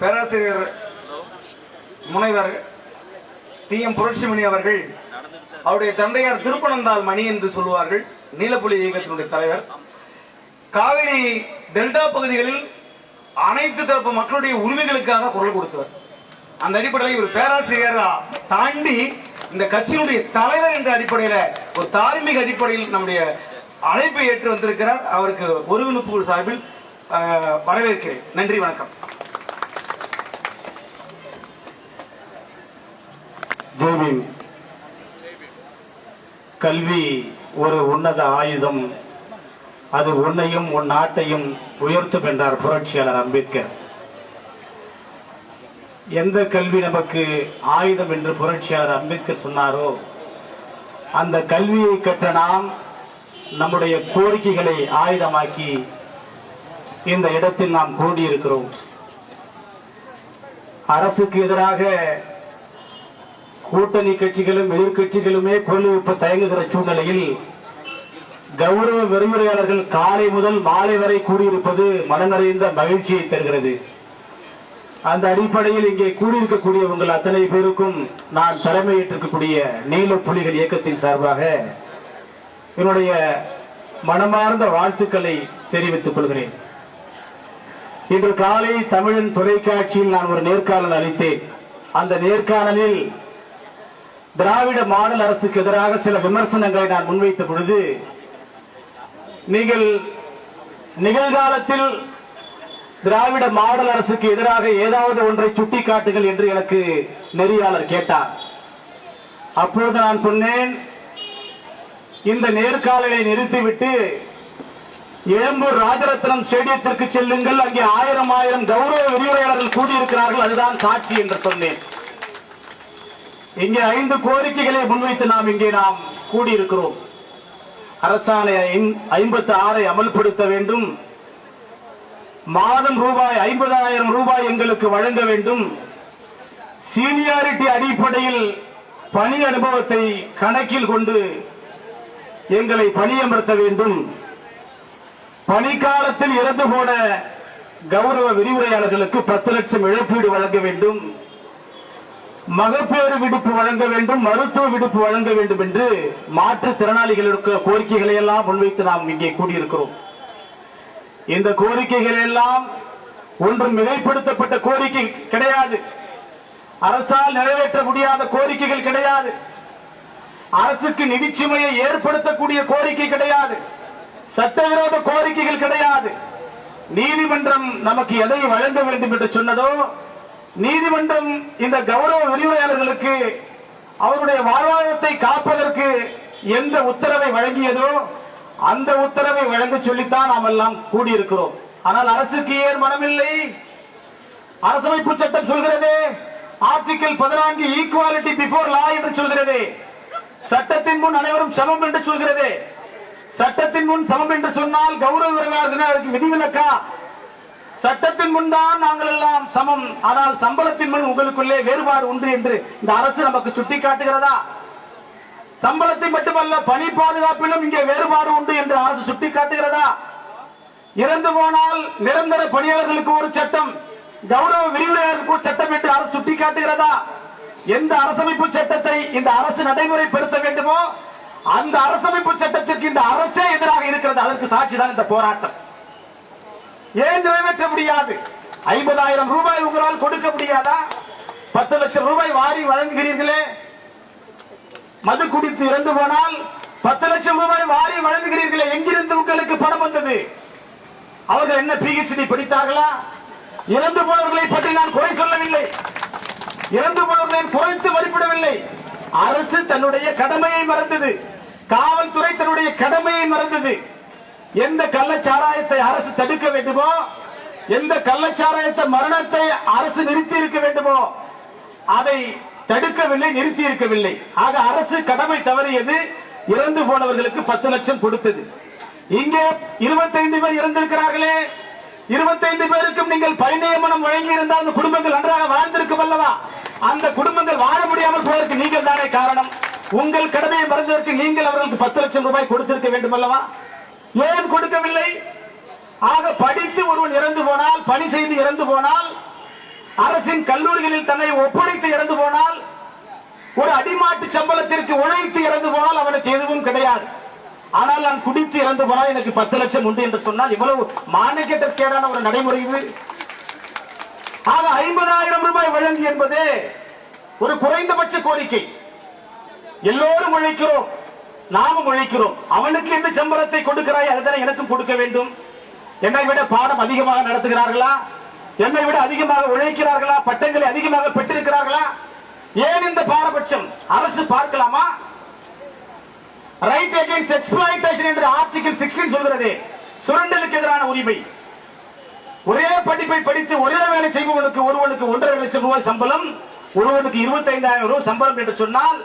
பேராசிரியர் முனைவர் D M Puratchimani அவர்கள் அவருடைய தந்தையார் திருப்பனந்தாள் மணி என்று சொல்லுவார்கள் நீலப்புலி இயக்கத்தினுடைய தலைவர். காவிரி டெல்டா பகுதிகளில் அனைத்து தரப்பு மக்களுடைய உரிமைகளுக்காக குரல் கொடுத்தவர். அந்த அடிப்படையில் இவர் பேராசிரியரா தாண்டி இந்த கட்சியினுடைய தலைவர் என்ற அடிப்படையில ஒரு தார்மீக அடிப்படையில் நம்முடைய அழைப்பை ஏற்று வந்திருக்கிறார். அவருக்கு ஒருங்கிணைப்புகள் சார்பில் வரவேற்கிறேன். நன்றி வணக்கம். ஜெய்பீம் கல்வி ஒரு உன்னத ஆயுதம். அது உன்னையும் உன் நாட்டையும் உயர்த்தும் என்றார் புரட்சியாளர் அம்பேத்கர். எந்த கல்வி நமக்கு ஆயுதம் என்று புரட்சியாளர் அம்பேத்கர் சொன்னாரோ அந்த கல்வியை கற்ற நாம் நம்முடைய கோரிக்கைகளை ஆயுதமாக்கி இந்த இடத்தில் நாம் கூடியிருக்கிறோம். அரசுக்கு எதிராக கூட்டணி கட்சிகளும் எதிர்கட்சிகளுமே கொள்ளை வைப்ப தயங்குகிற சூழ்நிலையில் கௌரவ விரிவுரையாளர்கள் காலை முதல் மாலை வரை கூடியிருப்பது மனநிறைந்த மகிழ்ச்சியை தருகிறது. அந்த அடிப்படையில் இங்கே கூடியிருக்கக்கூடிய உங்கள் அத்தனை பேருக்கும் நான் தலைமையேற்றிருக்கக்கூடிய நீல புலிகள் இயக்கத்தின் சார்பாக என்னுடைய மனமார்ந்த வாழ்த்துக்களை தெரிவித்துக் கொள்கிறேன். இன்று காலை தமிழன் தொலைக்காட்சியில் நான் ஒரு நேர்காணல் அளித்தேன். அந்த நேர்காணலில் திராவிட மாடல் அரசுக்கு எதிராக சில விமர்சனங்களை நான் முன்வைத்த பொழுது நீங்கள் நிகழ்காலத்தில் திராவிட மாடல் அரசுக்கு எதிராக ஏதாவது ஒன்றை சுட்டிக்காட்டுங்கள் என்று எனக்கு நெறியாளர் கேட்டார். அப்பொழுது நான் சொன்னேன் இந்த நேர்காணலை நிறுத்திவிட்டு எழும்பூர் ராஜரத்னம் ஸ்டேடியத்திற்கு செல்லுங்கள் அங்கே ஆயிரம் ஆயிரம் கௌரவ விரிவுரையாளர்கள் கூடியிருக்கிறார்கள் அதுதான் சாட்சி என்று சொன்னேன். இங்கே ஐந்து கோரிக்கைகளை முன்வைத்து நாம் இங்கே நாம் கூடியிருக்கிறோம். அரசாணை ஐம்பத்தி ஆறை அமல்படுத்த வேண்டும். மாதம் ரூபாய் ஐம்பதாயிரம் ரூபாய் எங்களுக்கு வழங்க வேண்டும். சீனியாரிட்டி அடிப்படையில் பணி அனுபவத்தை கணக்கில் கொண்டு எங்களை பணியமர்த்த வேண்டும். பணிக்காலத்தில் இறந்து போன கௌரவ விரிவுரையாளர்களுக்கு பத்து லட்சம் இழப்பீடு வழங்க வேண்டும். மகப்பேறு விடுப்பு வழங்க வேண்டும் மருத்துவ விடுப்பு வழங்க வேண்டும் என்று மாற்றுத்திறனாளிகளுக்கு கோரிக்கைகளை எல்லாம் முன்வைத்து நாம் இங்கே கூடியிருக்கிறோம். இந்த கோரிக்கைகள் எல்லாம் ஒன்றும் மிகைப்படுத்தப்பட்ட கோரிக்கை கிடையாது. அரசால் நிறைவேற்ற முடியாத கோரிக்கைகள் கிடையாது. அரசுக்கு நிதிச்சுமையை ஏற்படுத்தக்கூடிய கோரிக்கை கிடையாது. சட்டவிரோத கோரிக்கைகள் கிடையாது. நீதிமன்றம் நமக்கு எதை வழங்க வேண்டும் என்று சொன்னதோ நீதிமன்றம் இந்த கௌரவ விரிவுரையாளர்களுக்கு அவருடைய வாழ்வாதாரத்தை காப்பதற்கு எந்த உத்தரவை வழங்கியதோ அந்த உத்தரவை வழங்க சொல்லித்தான் நாம் எல்லாம் கூடியிருக்கிறோம். ஆனால் அரசுக்கு ஏன் மனமில்லை? அரசமைப்பு சட்டம் சொல்கிறதே ஆர்டிகிள் பதினான்கு ஈக்குவாலிட்டி பிஃபோர் லா என்று சொல்கிறதே சட்டத்தின் முன் அனைவரும் சமம் என்று சொல்கிறது சட்டத்தின் முன் சமம் என்று சொன்னால் கௌரவ விரிவாளர்களுக்கு விதிவிலக்கா? சட்டத்தின் முன் தான் நாங்கள் எல்லாம் சமம். ஆனால் சம்பளத்தின் முன் உங்களுக்குள்ளே வேறுபாடு உண்டு என்று இந்த அரசு நமக்கு சுட்டிக்காட்டுகிறதா? சம்பளத்தை மட்டுமல்ல பணி பாதுகாப்பிலும் இங்கே வேறுபாடு உண்டு என்று அரசு சுட்டிக்காட்டுகிறதா? இறந்து போனால் நிரந்தர பணியாளர்களுக்கு ஒரு சட்டம் கௌரவ விரிவுரையாளருக்கு ஒரு சட்டம் என்று அரசு சுட்டிக்காட்டுகிறதா? எந்த அரசமைப்பு சட்டத்தை இந்த அரசு நடைமுறைப்படுத்த வேண்டுமோ அந்த அரசமைப்பு சட்டத்திற்கு இந்த அரசே எதிராக இருக்கிறது. அதற்கு சாட்சிதான் இந்த போராட்டம். ஏன் நிறைவேற்ற முடியாது? ஐம்பதாயிரம் ரூபாய் உங்களால் கொடுக்க முடியாதா? பத்து லட்சம் ரூபாய் வாரி வழங்குகிறீர்களே. மது குடித்து இறந்து போனால் பத்து லட்சம் ரூபாய் வாரி வழங்குகிறீர்களே. எங்கிருந்து உங்களுக்கு பணம் வந்தது? அவர்கள் என்ன பிஹெச்டி படித்தார்களா? இறந்து போனவர்களை பற்றி நான் குறை சொல்லவில்லை. இறந்து போனவர்களை குறைத்து மதிப்பிடவில்லை. அரசு தன்னுடைய கடமையை மறந்தது. காவல்துறை தன்னுடைய கடமையை மறந்தது. எந்த கள்ளச்சாராயத்தை அரசு தடுக்க வேண்டுமோ எந்த கள்ளச்சாராயத்தை மரணத்தை அரசு நிறுத்தி இருக்க வேண்டுமோ அதை தடுக்கவில்லை நிறுத்தி இருக்கவில்லை ஆக அரசு கடமை தவறியது இறந்து போனவர்களுக்கு பத்து லட்சம் கொடுத்தது. இங்கே இருபத்தைந்து பேர் இறந்திருக்கிறார்களே. இருபத்தைந்து பேருக்கும் நீங்கள் பணி வழங்கி இருந்தால் அந்த குடும்பங்கள் நன்றாக வாழ்ந்திருக்கும் அல்லவா? அந்த குடும்பங்கள் வாழ முடியாமல் போவதற்கு நீங்கள் தானே காரணம். உங்கள் கடமையை மறந்ததற்கு நீங்கள் அவர்களுக்கு பத்து லட்சம் ரூபாய் கொடுத்திருக்க வேண்டும் அல்லவா? ஏன் கொடுக்கவில்லை? ஆக படித்து ஒருவன் இறந்து போனால் பணி செய்து இறந்து போனால் அரசின் கல்லூரிகளில் தன்னை ஒப்படைத்து இறந்து போனால் ஒரு அடிமாட்டு சம்பளத்திற்கு உழைத்து இறந்து போனால் அவனுக்கு எதுவும் கிடையாது. ஆனால் நான் குடித்து இறந்து போனால் எனக்கு பத்து லட்சம் உண்டு என்று சொன்னால் இவ்வளவு மானக்கெட்ட கேடான ஒரு நடைமுறை இது. ஆக ஐம்பதாயிரம் ரூபாய் வழங்கு என்பது ஒரு குறைந்தபட்ச கோரிக்கை. எல்லோரும் உழைக்கிறோம். நாமும் உழைக்கிறோம் அவனுக்கு என்ன சம்பளத்தை கொடுக்கிறாய் அதுதானே எனக்கும் கொடுக்க வேண்டும்? என்னை விட பாடம் அதிகமாக நடத்துகிறார்களா? என்னை விட அதிகமாக உழைக்கிறார்களா? பட்டங்களை அதிகமாக பெற்றிருக்கிறார்களா? ஏன் இந்த பாரபட்சம்? அரசு பார்க்கலாமா? ரைட் அகேன்ஸ்ட் எக்ஸ்பிளாய்டேஷன் என்று ஆர்டிகல் 16 சொல்கிறது. சுரண்டலுக்கு எதிரான உரிமை. ஒரே படிப்பை படித்து ஒரே வேலை செய்பவனுக்கு ஒருவனுக்கு ஒன்றரை லட்சம் ரூபாய் சம்பளம் ஒருவனுக்கு இருபத்தைந்தாயிரம் ரூபாய் சம்பளம் என்று சொன்னால்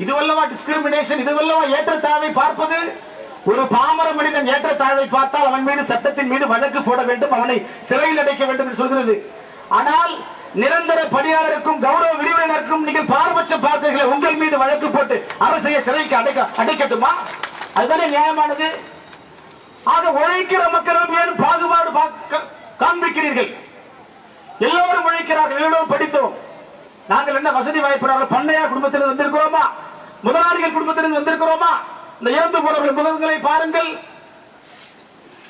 இதுவல்லவா டிஸ்கிரிமினேஷன் இதுவல்லவா ஏற்றத்தாழ்வை பார்ப்பது? ஒரு பாமர மனிதன் ஏற்றத்தாழ்வை பார்த்தால் அவன் மீது சட்டத்தின் மீது வழக்கு போட வேண்டும் அவனை சிறையில் அடைக்க வேண்டும் என்று சொல்கிறது. ஆனால் நிரந்தர பணியாளருக்கும் கௌரவ விரிவுரையினருக்கும் நீங்கள் பாரபட்சம் பார்க்கிறீர்களே உங்கள் மீது வழக்கு போட்டு அரசையை சிறைக்கு அடைக்க அடைக்கட்டுமா? அதுதானே நியாயமானது. ஆக உழைக்கிற மக்களும் ஏன் பாகுபாடு பார்க்க- காண்பிக்கிறீர்கள்? எல்லோரும் உழைக்கிறார்கள் எல்லோரும் படித்தோம். நாங்கள் என்ன வசதி வாய்ப்பு பண்ணையார் குடும்பத்தில் வந்திருக்கிறோமா? முதலாளிகள் குடும்பத்திலிருந்து வந்திருக்கிறோமா? இந்த இறந்து போனவர்கள் முகங்களை பாருங்கள்.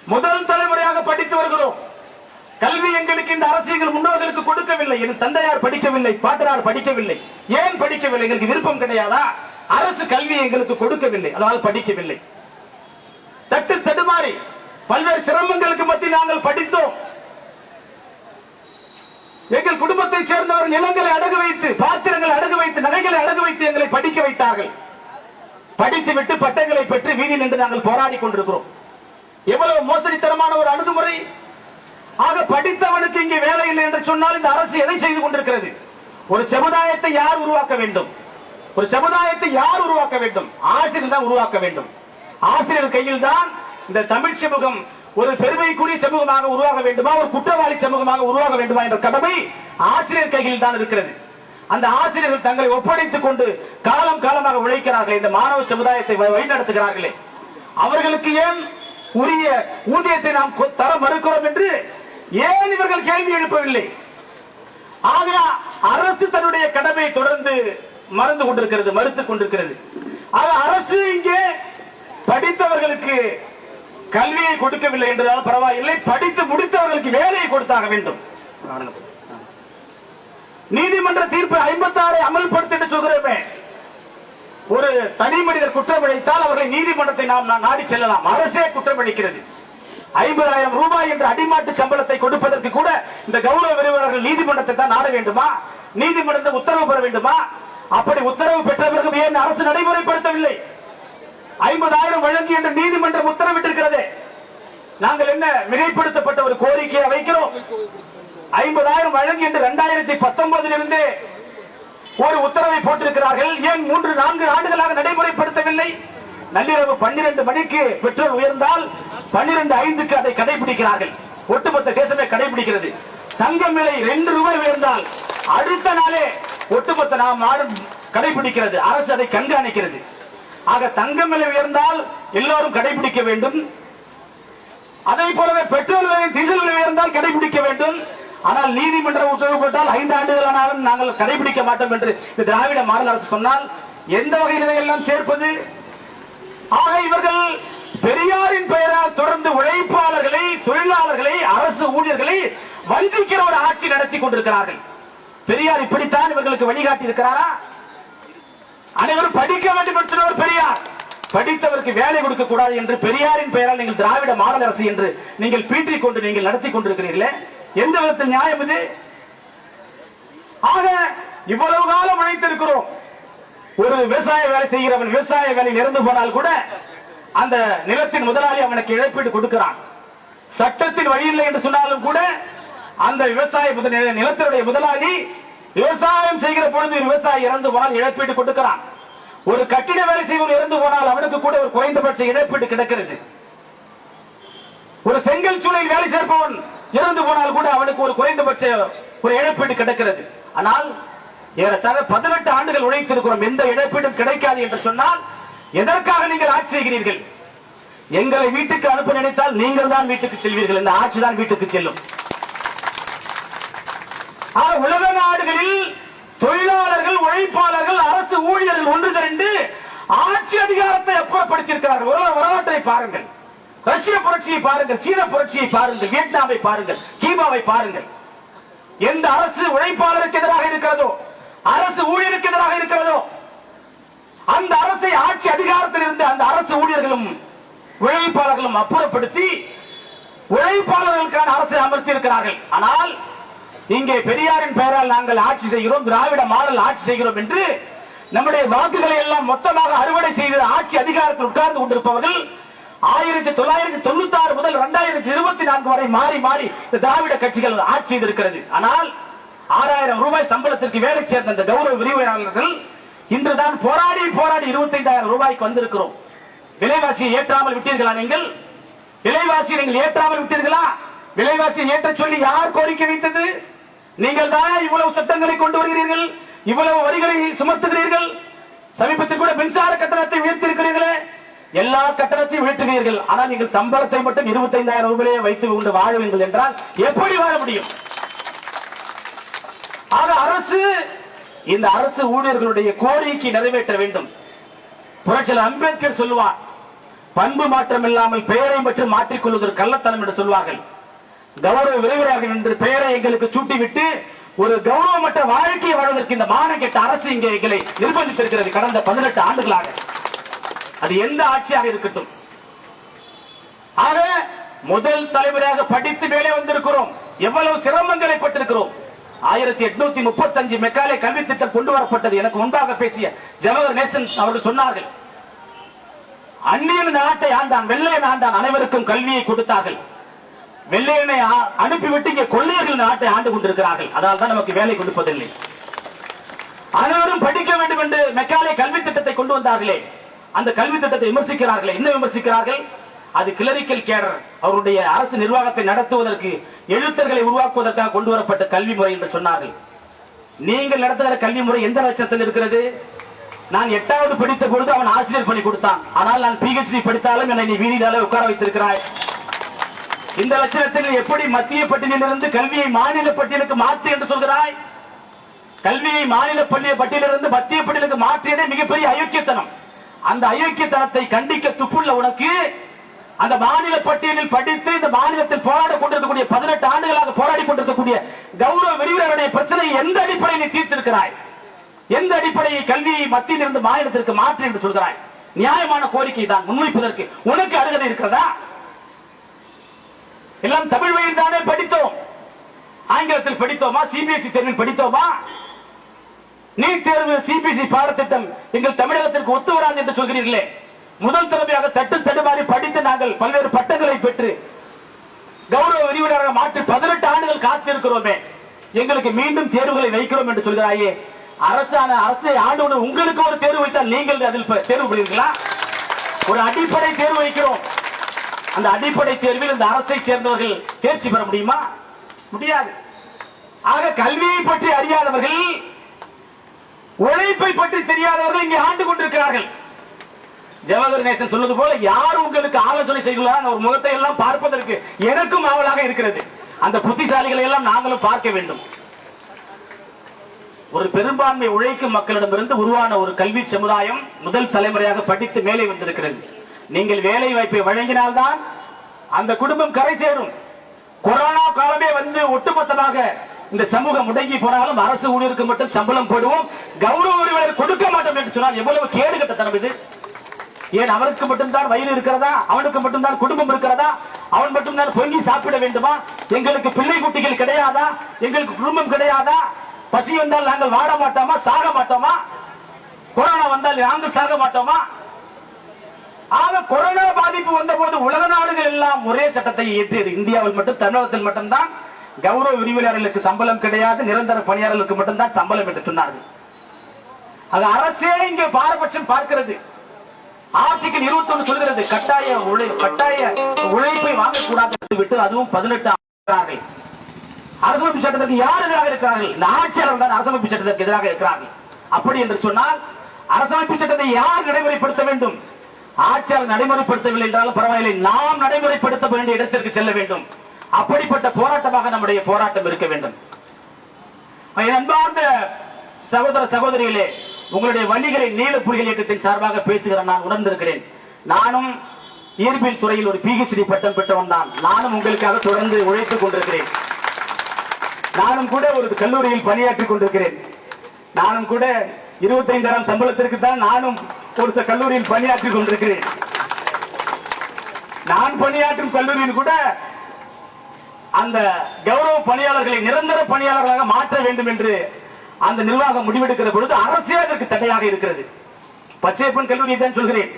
முதல் தலைமுறையாக படித்து வருகிறோம். கல்வி எங்களுக்கு இந்த அரசு எங்கள் முன்னோர்களுக்கு கொடுக்கவில்லை. என் தந்தையார் படிக்கவில்லை பாட்டனார் படிக்கவில்லை. ஏன் படிக்கவில்லை? எங்களுக்கு விருப்பம் கிடையாதா? அரசு கல்வி எங்களுக்கு கொடுக்கவில்லை. அதனால் படிக்கவில்லை. தட்டு தடுமாறி பல்வேறு சிரமங்களுக்கு மத்தியில் நாங்கள் படித்தோம். எங்கள் குடும்பத்தைச் சேர்ந்தவர் நிலங்களை அடகு வைத்து பாத்திரங்களை அடகு வைத்து நகைகளை அடகு வைத்து எங்களை வைத்தார்கள். படித்துவிட்டு பட்டங்களை பெற்று வீதியில் நின்று நாங்கள் போராடி கொண்டிருக்கிறோம். எவ்வளவு மோசடித்தனமான ஒரு அணுகுமுறை. ஆக படித்தவனுக்கு இங்கே வேலை இல்லை என்று சொன்னால் இந்த அரசு எதை செய்து கொண்டிருக்கிறது? ஒரு சமுதாயத்தை யார் உருவாக்க வேண்டும்? ஒரு சமுதாயத்தை யார் உருவாக்க வேண்டும்? ஆசிரியர் தான் உருவாக்க வேண்டும். ஆசிரியர் கையில் தான் இந்த தமிழ் சமூகம் ஒரு பெருமைக்குரிய சமூகமாக உருவாக வேண்டுமா? ஒரு குற்றவாளி சமூகமாக உருவாக வேண்டுமா என்ற கடமை ஆசிரியர் கையில் தான் இருக்கிறது. அந்த ஆசிரியர்கள் தங்களை ஒப்படைத்துக் கொண்டு காலம் காலமாக உழைக்கிறார்கள் இந்த மாணவ சமுதாயத்தை வ- வழிநடத்துகிறார்களே. அவர்களுக்கு ஏன் உரிய ஊதியத்தை நாம் தர மறுக்கிறோம் என்று ஏன் இவர்கள் கேள்வி எழுப்பவில்லை? ஆக அரசு தன்னுடைய கடமையை தொடர்ந்து மறந்து கொண்டிருக்கிறது மறுத்துக் கொண்டிருக்கிறது. ஆக அரசு இங்கே படித்தவர்களுக்கு கல்வியை கொடுக்கவில்லை என்றால் பரவாயில்லை படித்து முடித்தவர்களுக்கு வேலையை கொடுத்தாக வேண்டும். நீதிமன்ற தீர்ப்பு ஐம்பத்தாறை அமல்படுத்திட்டு சொல்கிறோமே. ஒரு தனி மனிதர் குற்றம் இழைத்தால் அவர்களை நீதிமன்றத்தை நாம் நா- நாடி செல்லலாம். அரசே குற்றம் இழைக்கிறது. ஐம்பதாயிரம் ரூபாய் என்ற அடிமாட்டு சம்பளத்தை கொடுப்பதற்கு கூட இந்த கௌரவ விரிவாளர்கள் நீதிமன்றத்தை தான் நாட வேண்டுமா? நீதிமன்றத்தை உத்தரவு பெற வேண்டுமா? அப்படி உத்தரவு பெற்ற பிறகு ஏன் அரசு நடைமுறைப்படுத்தவில்லை? ஐம்பதாயிரம் வழங்கி என்று நீதிமன்றம் உத்தரவிட்டிருக்கிறது. நாங்கள் என்ன மிகைப்படுத்தப்பட்ட ஒரு கோரிக்கையை வைக்கிறோம்? ஐம்பதாயிரம் வழங்கி என்று இரண்டாயிரத்தி பத்தொன்பதில் இருந்து ஒரு உத்தரவை போட்டிருக்கிறார்கள். ஏன் மூன்று நான்கு ஆண்டுகளாக நடைமுறைப்படுத்தவில்லை? நள்ளிரவு பன்னிரண்டு மணிக்கு பெட்ரோல் உயர்ந்தால் பன்னிரண்டு ஐந்துக்கு அதை கடைபிடிக்கிறார்கள். ஒட்டுமொத்த தேசமே கடைபிடிக்கிறது. தங்கம் விலை ரெண்டு ரூபாய் உயர்ந்தால் அடுத்த நாளே ஒட்டுமொத்த நாம் நாடு கடைபிடிக்கிறது. அரசு அதை கண்காணிக்கிறது. ஆக தங்கம் விலை உயர்ந்தால் எல்லோரும் கடைபிடிக்க வேண்டும். அதே போலவே பெட்ரோல் விலை டீசல் விலை உயர்ந்தால் கடைபிடிக்க வேண்டும். ஆனால் நீதிமன்ற உத்தரவு போட்டால் ஐந்து ஆண்டுகளானாலும் நாங்கள் கடைபிடிக்க மாட்டோம் என்று இந்த திராவிட மாநில அரசு சொன்னால் எந்த வகையில எல்லாம் சேர்ப்பது? ஆக இவர்கள் பெரியாரின் பெயரால் தொடர்ந்து உழைப்பாளர்களை தொழிலாளர்களை அரசு ஊழியர்களை வஞ்சிக்கிற ஒரு ஆட்சி நடத்தி கொண்டிருக்கிறார்கள். பெரியார் இப்படித்தான் இவர்களுக்கு வழிகாட்டி இருக்கிறாரா அனைவரும் படிக்க வேண்டும் என்று சொன்னவர் பெரியார். படித்தவருக்கு வேலை கொடுக்க கூடாது என்று பெரியாரின் பெயரால் நீங்கள் திராவிட மாடல் அரசு என்று நீங்கள் பீற்றிக் கொண்டு நீங்கள் நடத்தி கொண்டிருக்கிறீர்களே. எந்த விதத்தில் நியாயம் இது? ஆக இவ்வளவு காலம் உழைத்திருக்கிறோம். ஒரு விவசாய வேலை செய்கிறவன் விவசாய வேலையில் இறந்து போனால் கூட அந்த நிலத்தின் முதலாளி அவனுக்கு இழப்பீடு கொடுக்கிறான். சட்டத்தின் வழி இல்லை என்று சொன்னாலும் கூட அந்த விவசாய நிலத்தினுடைய முதலாளி விவசாயம் செய்கிற பொழுது விவசாயி இறந்து போனால் இழப்பீடு கொடுக்கிறான். ஒரு கட்டிட வேலை செய்வன் இறந்து போனால் அவனுக்கு கூட ஒரு குறைந்தபட்ச இழப்பீடு கிடைக்கிறது. ஒரு செங்கல் சூழலில் வேலை சேர்ப்பவன் இறந்து போனால் கூட அவனுக்கு ஒரு குறைந்தபட்ச ஒரு இழப்பீடு கிடைக்கிறது. ஆனால் ஏறத்தாழ பதினெட்டு ஆண்டுகள் உழைத்திருக்கிறோம். எந்த இழப்பீடும் கிடைக்காது என்று சொன்னால் எதற்காக நீங்கள் ஆட்சி செய்கிறீர்கள்? எங்களை வீட்டுக்கு அனுப்ப நினைத்தால் நீங்கள் தான் வீட்டுக்கு செல்வீர்கள். இந்த ஆட்சி தான் வீட்டுக்கு செல்லும். உலக நாடுகளில் தொழிலாளர்கள் உழைப்பாளர்கள் அரசு ஊழியர்கள் ஒன்று திரண்டு ஆட்சி அதிகாரத்தை அப்புறப்படுத்தியிருக்கிறார்கள். வரலாற்றை பாருங்கள். ரஷ்ய புரட்சியை பாருங்கள் சீன புரட்சியை பாருங்கள் வியட்நாமை பாருங்கள் கீபாவை பாருங்கள். எந்த அரசு உழைப்பாளருக்கு எதிராக இருக்கிறதோ அரசு ஊழியருக்கு எதிராக இருக்கிறதோ அந்த அரசை ஆட்சி அதிகாரத்தில் இருந்து அந்த அரசு ஊழியர்களும் உழைப்பாளர்களும் அப்புறப்படுத்தி உழைப்பாளர்களுக்கான அரசை அமர்த்தி இருக்கிறார்கள். ஆனால் இங்கே பெரியாரின் பெயரால் நாங்கள் ஆட்சி செய்கிறோம் திராவிட மாடல் ஆட்சி செய்கிறோம் என்று நம்முடைய வாக்குகளை எல்லாம் மொத்தமாக அறுவடை செய்து ஆட்சி அதிகாரத்தில் உட்கார்ந்து கொண்டிருப்பவர்கள் ஆயிரத்தி தொள்ளாயிரத்தி தொண்ணூத்தி ஆறு முதல் இரண்டாயிரத்தி இருபத்தி நான்கு வரை மாறி மாறி இந்த திராவிட கட்சிகள் ஆட்சி இருக்கிறது ஆனால் ஆறாயிரம் ரூபாய் சம்பளத்திற்கு வேலை சேர்ந்த இந்த கௌரவ விரிவுரையாளர்கள் இன்றுதான் போராடி போராடி இருபத்தைந்தாயிரம் ரூபாய்க்கு வந்திருக்கிறோம். விலைவாசியை ஏற்றாமல் விட்டீர்களா நீங்கள்? விலைவாசியை நீங்கள் ஏற்றாமல் விட்டீர்களா? விலைவாசியை ஏற்ற சொல்லி யார் கோரிக்கை வைத்தது? நீங்கள் தான் இவ்வளவு சட்டங்களை கொண்டு வருகிறீர்கள்? இவ்வளவு வரிகளை சுமத்துகிறீர்கள்? சமீபத்தில் கூட மின்சார கட்டணத்தை உயர்த்திருக்கிறீர்களே எல்லா கட்டணத்தையும் வீட்டுகிறீர்கள். ஆனால் நீங்கள் சம்பளத்தை மட்டும் இருபத்தைந்தாயிரம் ரூபாயை வைத்து கொண்டு வாழுவீர்கள் என்றால் எப்படி வாழ முடியும்? ஆக அரசு இந்த அரசு ஊழியர்களுடைய கோரிக்கை நிறைவேற்ற வேண்டும். புரட்சியில் அம்பேத்கர் சொல்லுவார் பண்பு மாற்றம் இல்லாமல் பெயரை மட்டும் மாற்றிக் கொள்வதற்கு கள்ளத்தனம் என்று சொல்வார்கள். கௌரவ விரைவராக என்று பெயரை எங்களுக்கு சூட்டிவிட்டு ஒரு கௌரவமற்ற வாழ்க்கையை வாழ்வதற்கு இந்த மானக்கெட்ட அரசு இங்கே எங்களை நிர்பந்தித்திருக்கிறது கடந்த பதினெட்டு ஆண்டுகளாக. அது எந்த ஆட்சியாக இருக்கட்டும். ஆக முதல் தலைமுறையாக படித்து மேலே வந்திருக்கிறோம். எவ்வளவு சிரமங்களை பட்டிருக்கிறோம். ஆயிரத்தி எட்நூத்தி முப்பத்தி அஞ்சு மெக்காலே கல்வி திட்டம் கொண்டு வரப்பட்டது. எனக்கு முன்பாக பேசிய ஜவஹர் நேசன் அவர்கள் சொன்னார்கள் அந்நியன் நாட்டை ஆண்டான் வெள்ளையன் ஆண்டான் அனைவருக்கும் கல்வியை கொடுத்தார்கள். வெள்ளையனை அனுப்பிவிட்டு இங்கே கொள்ளையர்கள் நாட்டை ஆண்டு கொண்டிருக்கிறார்கள். அதனால் தான் நமக்கு வேலை கொடுப்பதில்லை. அனைவரும் படிக்க வேண்டும் என்று மெக்காலே கல்வி திட்டத்தை கொண்டு வந்தார்களே. அந்த கல்வி திட்டத்தை விமர்சிக்கிறார்கள். என்ன விமர்சிக்கிறார்கள்? அது கிளரிக்கல் கேடர். அவருடைய அரசு நிர்வாகத்தை நடத்துவதற்கு எழுத்தர்களை உருவாக்குவதற்காக கொண்டு வரப்பட்ட கல்வி முறை என்று சொன்னார்கள். நீங்கள் நடத்துகிற கல்வி முறை எந்த லட்சத்தில் இருக்கிறது? நான் எட்டாவது படித்த பொழுது அவன் ஆசிரியர் பண்ணி கொடுத்தான். ஆனால் நான் பிஹெச்டி படித்தாலும் என்னை நீ வீதியில உட்கார வைத்திருக்கிறாய். இந்த லட்சணத்தில் எப்படி மத்திய பட்டியலிலிருந்து கல்வியை மாநில பட்டியலுக்கு மாற்று என்று சொல்கிறாய்? கல்வியை மாநில பள்ளிய பட்டியலிருந்து மத்திய பட்டியலுக்கு மாற்றியதே மிகப்பெரிய அயோக்கியத்தனம். அந்த அயோக்கியத்தனத்தை கண்டிக்க துப்புள்ள உனக்கு அந்த மாநில பட்டியலில் படித்து இந்த மாநிலத்தில் போராட கொண்டிருக்கக்கூடிய பதினெட்டு ஆண்டுகளாக போராடி கொண்டிருக்கக்கூடிய கௌரவ விரிவுரையுடைய பிரச்சனையை எந்த அடிப்படையில் நீ தீர்த்திருக்கிறாய்? எந்த அடிப்படையை கல்வியை மத்தியில் இருந்து மாநிலத்திற்கு மாற்று என்று சொல்கிறாய்? நியாயமான கோரிக்கை தான் முன்வைப்பதற்கு. உனக்கு அருகதை இருக்கிறதா? எல்லாம் தமிழ் வழியில் தானே படித்தோம். ஆங்கிலத்தில் படித்தோமா? சிபிஎஸ்இ தேர்வில் படித்தோமா? நீட் தேர்வு சிபிசி பாடத்திட்டம் எங்கள் தமிழகத்திற்கு ஒத்து வராது என்று சொல்கிறீர்களே. முதல் தலைமையாக தட்டு தடுமாறி படித்து நாங்கள் பல்வேறு பட்டங்களை பெற்று கௌரவ விரிவினராக மாற்றி பதினெட்டு ஆண்டுகள் காத்திருக்கிறோமே. எங்களுக்கு மீண்டும் தேர்வுகளை வைக்கிறோம் என்று சொல்கிறாயே. அரசான அரசை ஆண்டு உங்களுக்கு ஒரு தேர்வு வைத்தால் நீங்கள் அதில் தேர்வு பண்ணுவீர்களா ஒரு அடிப்படை தேர்வு வைக்கிறோம். அந்த அடிப்படை தேர்வில் இந்த அரசை சேர்ந்தவர்கள் தேர்ச்சி பெற முடியுமா? முடியாது. ஆக கல்வியை பற்றி அறியாதவர்கள் உழைப்பை பற்றி தெரியாதவர்கள் இங்கே ஆண்டு கொண்டிருக்கிறார்கள். ஜவஹர் நேசன் சொல்வது போல யார் உங்களுக்கு ஆலோசனை செய்கிறார்? ஒரு முகத்தை எல்லாம் பார்ப்பதற்கு எனக்கும் ஆவலாக இருக்கிறது. அந்த புத்திசாலிகளை எல்லாம் நாங்களும் பார்க்க வேண்டும். ஒரு பெரும்பான்மை உழைக்கும் மக்களிடமிருந்து உருவான ஒரு கல்வி சமுதாயம் முதல் தலைமுறையாக படித்து மேலே வந்திருக்கிறது. நீங்கள் வேலை வாய்ப்பை வழங்கினால்தான் அந்த குடும்பம் கரை சேரும். கொரோனா காலமே வந்து ஒட்டுமொத்தமாக இந்த சமூகம் முடங்கி போனாலும் அரசு ஊழியருக்கு மட்டும் சம்பளம் போடுவோம். கௌரவ உரிமையாளர் கொடுக்க மாட்டோம் என்று சொன்னால் எவ்வளவு கேடு கட்டத்தனம் இது? ஏன் அவனுக்கு மட்டும்தான் வயிறு இருக்கிறதா? அவனுக்கு மட்டும்தான் குடும்பம் இருக்கிறதா? அவன் மட்டும்தான் பொங்கி சாப்பிட வேண்டுமா? எங்களுக்கு பிள்ளை குட்டிகள் கிடையாதா? எங்களுக்கு குடும்பம் கிடையாதா? பசி வந்தால் நாங்கள் வாட மாட்டோமா? சாக மாட்டோமா? கொரோனா வந்தால் நாங்கள் சாக மாட்டோமா? ஆக கொரோனா பாதிப்பு வந்தபோது உலக நாடுகள் எல்லாம் ஒரே சட்டத்தை இயற்றியது. இந்தியாவில் மட்டும் தமிழகத்தில் மட்டும்தான். கௌரவ விரிவுரையாளர்களுக்கு சம்பளம் கிடையாது நிரந்தர பணியாளர்களுக்கு மட்டும்தான் சம்பளம் என்று சொன்னார்கள். அது அரசே இங்கே பாரபட்சம் பார்க்கிறது. ஆர்டிகல் 21 சொல்கிறது கட்டாய உழை கட்டாய உழைப்பை வாங்கக்கூடாது விட்டு அதுவும் பதினெட்டு ஆகிறார்கள் அரசமைப்பு சட்டத்திற்கு யார் எதிராக இருக்கிறார்கள்? இந்த ஆட்சியாளர் தான் அரசமைப்பு சட்டத்திற்கு எதிராக இருக்கிறார்கள். அப்படி என்று சொன்னால் அரசமைப்பு சட்டத்தை யார் நடைமுறைப்படுத்த வேண்டும்? ஆட்சியாளர் நடைமுறைப்படுத்தவில்லை என்றாலும் பரவாயில்லை நாம் நடைமுறைப்படுத்த வேண்டிய இடத்திற்கு செல்ல வேண்டும். அப்படிப்பட்ட போராட்டமாக நம்முடைய போராட்டம் இருக்க வேண்டும். அன்பார்ந்த சகோதர சகோதரிகளே உங்களுடைய வழிகளை நீல புலிகள் இயக்கத்தின் சார்பாக பேசுகிற நான் உணர்ந்திருக்கிறேன். நானும் இயற்பியல் துறையில் ஒரு பிஹெச்டி பட்டம் பெற்றவன் தான். நானும் உங்களுக்காக தொடர்ந்து உழைத்துக் கொண்டிருக்கிறேன். நானும் கூட ஒரு கல்லூரியில் பணியாற்றிக் கொண்டிருக்கிறேன். நானும் கூட இருபத்தைந்தாம் சம்பளத்திற்கு தான் நானும் ஒரு கல்லூரியில் பணியாற்றிக் கொண்டிருக்கிறேன். நான் பணியாற்றும் கல்லூரியில் கூட அந்த கௌரவ பணியாளர்களை நிரந்தர பணியாளர்களாக மாற்ற வேண்டும் என்று அந்த நிர்வாகம் முடிவெடுக்கிற பொழுது அரசே அதற்கு தடையாக இருக்கிறது. பச்சையப்பன் கல்லூரி தான் சொல்கிறேன்.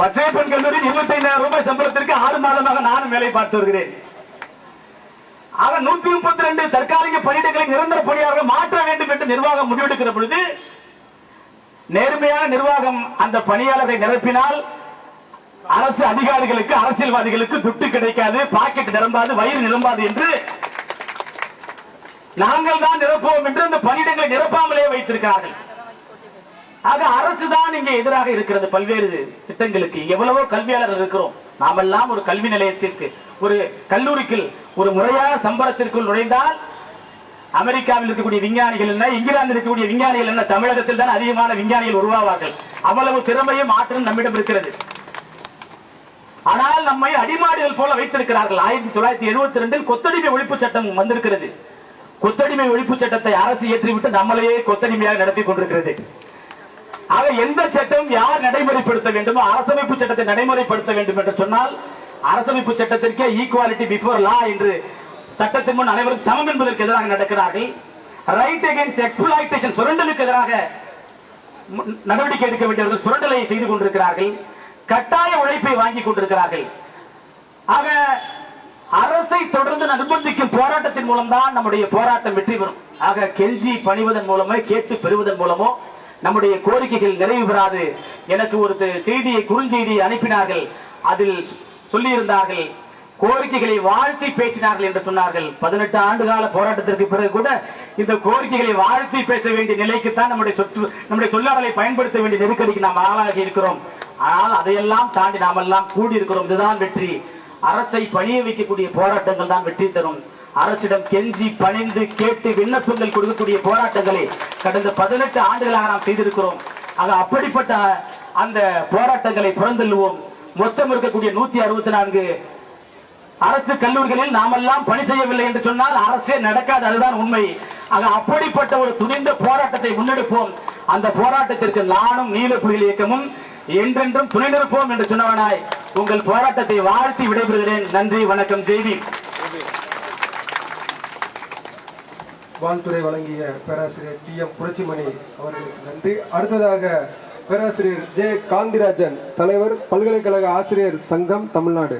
பச்சையப்பன் கல்லூரியில் இருபத்தைந்தாயிரம் ரூபாய் சம்பளத்திற்கு ஆறு மாதமாக நானும் வேலை பார்த்து வருகிறேன். ஆக நூத்தி முப்பத்தி ரெண்டு தற்காலிக பணியிடங்களை நிரந்தர பணியாக மாற்ற வேண்டும் என்று நிர்வாகம் முடிவெடுக்கிற பொழுது நேர்மையான நிர்வாகம் அந்த பணியாளரை நிரப்பினால் அரசு அதிகாரிகளுக்கு அரசியல்வாதிகளுக்கு துட்டு கிடைக்காது பாக்கெட் நிரம்பாது வயிறு நிரம்பாது என்று நாங்கள் தான் நிரப்புவோம் என்று அந்த பணியிடங்களை நிரப்பாமலே வைத்திருக்கிறார்கள். ஆக அரசு தான் இங்கே எதிராக இருக்கிறது. பல்வேறு திட்டங்களுக்கு எவ்வளவோ கல்வியாளர் இருக்கிறோம். நாமெல்லாம் ஒரு கல்வி நிலையத்திற்கு ஒரு கல்லூரிக்கு ஒரு முறையான சம்பளத்திற்குள் நுழைந்தால் அமெரிக்காவில் இருக்கக்கூடிய விஞ்ஞானிகள் என்ன இங்கிலாந்தில் இருக்கக்கூடிய விஞ்ஞானிகள் என்ன தமிழகத்தில் தான் அதிகமான விஞ்ஞானிகள் உருவாவார்கள். அவ்வளவு திறமையும் ஆற்றலும் நம்மிடம் இருக்கிறது. ஆனால் நம்மை அடிமாடுகள் போல வைத்திருக்கிறார்கள். ஆயிரத்தி தொள்ளாயிரத்தி எழுபத்தி ரெண்டில் கொத்தடிமை ஒழிப்பு சட்டம் வந்திருக்கிறது. கொத்தடிமை ஒழிப்பு சட்டத்தை அரசு ஏற்றிவிட்டு நம்மளையே கொத்தடிமையாக நடத்தி கொண்டிருக்கிறது. ஆக எந்த சட்டம் யார் நடைமுறைப்படுத்த வேண்டுமோ அரசமைப்பு சட்டத்தை நடைமுறைப்படுத்த வேண்டும் என்று சொன்னால் அரசமைப்பு சட்டத்திற்கே ஈக்குவாலிட்டி பிஃபோர் லா என்று சட்டத்தின் முன் அனைவரும் சமம் என்பதற்கு எதிராக நடக்கிறார்கள். ரைட் அகேன்ஸ்ட் எக்ஸ்பிளாய்டேஷன் சுரண்டலுக்கு எதிராக நடவடிக்கை எடுக்க வேண்டியவர்கள் சுரண்டலை செய்து கொண்டிருக்கிறார்கள். கட்டாய உழைப்பை வாங்கி கொண்டிருக்கிறார்கள். ஆக அரசை தொடர்ந்து நிர்பந்திக்கும் போராட்டத்தின் மூலம்தான் நம்முடைய போராட்டம் வெற்றி பெறும். ஆக கெஞ்சி பணிவதன் மூலமோ கேட்டு பெறுவதன் மூலமோ நம்முடைய கோரிக்கைகள் நிறைவு பெறாது. எனக்கு ஒரு செய்தியை குறுஞ்செய்தியை அனுப்பினார்கள். அதில் சொல்லியிருந்தார்கள் கோரிக்கைகளை வாழ்த்தி பேசினார்கள் என்று சொன்னார்கள். பதினெட்டு ஆண்டு கால போராட்டத்திற்கு பிறகு கூட இந்த கோரிக்கைகளை வாழ்த்தி பேச வேண்டிய நிலைக்குத்தான் நம்முடைய சொற்று நம்முடைய சொல்லாடலை பயன்படுத்த வேண்டிய நெருக்கடிக்கு நாம் ஆளாகி இருக்கிறோம். ஆனால் அதையெல்லாம் தாண்டி நாமெல்லாம் கூடி இருக்கிறோம் இதுதான் வெற்றி. அரசை பணிய வைக்கக்கூடிய போராட்டங்கள் தான் வெற்றி தரும். அரசிடம் கெஞ்சி பணிந்து கேட்டு விண்ணப்பங்கள் கொடுக்கக்கூடிய போராட்டங்களை கடந்த பதினெட்டு ஆண்டுகளாக நாம் செய்திருக்கிறோம். ஆக அப்படிப்பட்ட அந்த போராட்டங்களை புறந்தள்ளுவோம். மொத்தம் இருக்கக்கூடிய நூத்தி அறுபத்தி நான்கு அரசு கல்லூரிகளில் நாமெல்லாம் பணி செய்யவில்லை என்று சொன்னால் அரசே நடக்காது அதுதான் உண்மை. ஆக அப்படிப்பட்ட ஒரு துணிந்த போராட்டத்தை முன்னெடுப்போம். அந்த போராட்டத்திற்கு நானும் நீல புயல் இயக்கமும் என்றென்றும் துணை நிற்போம் என்று சொன்னவனாய் உங்கள் போராட்டத்தை வாழ்த்தி விடைபெறுகிறேன். நன்றி வணக்கம் செய்தி வான்துறை வழங்கிய பேராசிரியர் டி எம் புரட்சிமணி அவர்களுக்கு நன்றி. அடுத்ததாக பேராசிரியர் ஜே காந்திராஜன் தலைவர் பல்கலைக்கழக ஆசிரியர் சங்கம் தமிழ்நாடு.